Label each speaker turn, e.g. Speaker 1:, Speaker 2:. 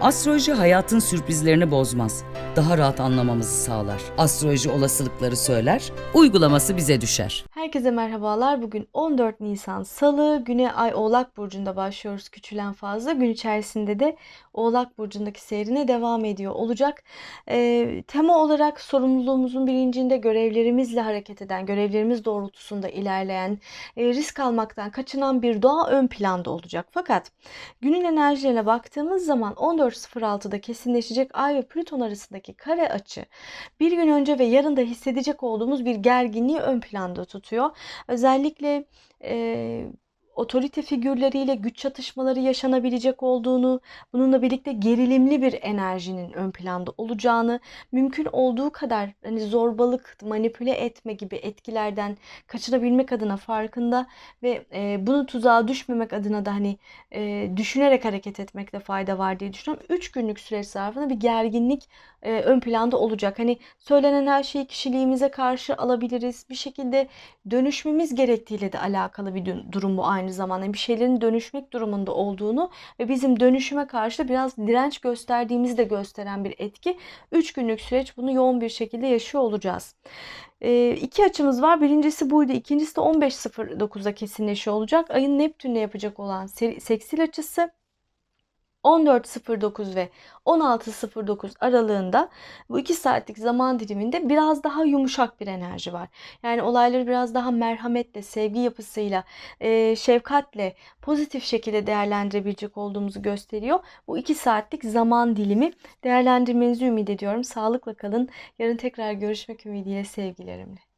Speaker 1: Astroloji hayatın sürprizlerini bozmaz. Daha rahat anlamamızı sağlar. Astroloji olasılıkları söyler, uygulaması bize düşer.
Speaker 2: Herkese merhabalar. Bugün 14 Nisan Salı. Güne Ay Oğlak Burcu'nda başlıyoruz küçülen fazla. Gün içerisinde de Oğlak Burcu'ndaki seyrine devam ediyor olacak. Ee, tema olarak sorumluluğumuzun bilincinde görevlerimizle hareket eden, görevlerimiz doğrultusunda ilerleyen, e, risk almaktan kaçınan bir doğa ön planda olacak. Fakat günün enerjilerine baktığımız zaman 14.06'da kesinleşecek Ay ve Plüton arasındaki kare açı bir gün önce ve yarın da hissedecek olduğumuz bir gerginliği ön planda tutuyor. Özellikle e, otorite figürleriyle güç çatışmaları yaşanabilecek olduğunu, bununla birlikte gerilimli bir enerjinin ön planda olacağını, mümkün olduğu kadar hani zorbalık, manipüle etme gibi etkilerden kaçınabilmek adına farkında ve e, bunu tuzağa düşmemek adına da hani e, düşünerek hareket etmekte fayda var diye düşünüyorum. 3 günlük süreç zarfında bir gerginlik e, ön planda olacak. Hani söylenen her şeyi kişiliğimize karşı alabiliriz. Bir şekilde dönüşmemiz gerektiğiyle de alakalı bir durum bu aynı zamanda. Bir şeylerin dönüşmek durumunda olduğunu ve bizim dönüşüme karşı biraz direnç gösterdiğimizi de gösteren bir etki. 3 günlük süreç bunu yoğun bir şekilde yaşıyor olacağız. E, iki açımız var. Birincisi buydu. İkincisi de 15.09'da kesinleşiyor olacak. Ayın Neptün'le yapacak olan seksil açısı 14.09 ve 16.09 aralığında bu iki saatlik zaman diliminde biraz daha yumuşak bir enerji var. Yani olayları biraz daha merhametle, sevgi yapısıyla, e, şefkatle, pozitif şekilde değerlendirebilecek olduğumuzu gösteriyor. Bu iki saatlik zaman dilimi değerlendirmenizi ümit ediyorum. Sağlıkla kalın. Yarın tekrar görüşmek ümidiyle sevgilerimle.